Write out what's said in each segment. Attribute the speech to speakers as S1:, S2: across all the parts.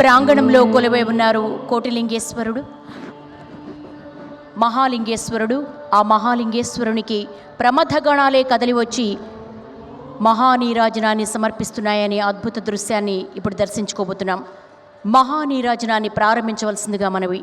S1: ప్రాంగణంలో కొలువై ఉన్నారు కోటిలింగేశ్వరుడు మహాలింగేశ్వరుడు. ఆ మహాలింగేశ్వరునికి ప్రమథగణాలే కదలి వచ్చి మహానీరాజనాన్ని సమర్పిస్తున్నాయనే అద్భుత దృశ్యాన్ని ఇప్పుడు దర్శించుకోబోతున్నాం. మహానీరాజనాన్ని ప్రారంభించవలసిందిగా మనవి.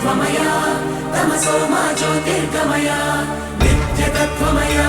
S2: త్వమయా తమసో మా జ్యోతిర్గమయా నిత్యతత్వమయా.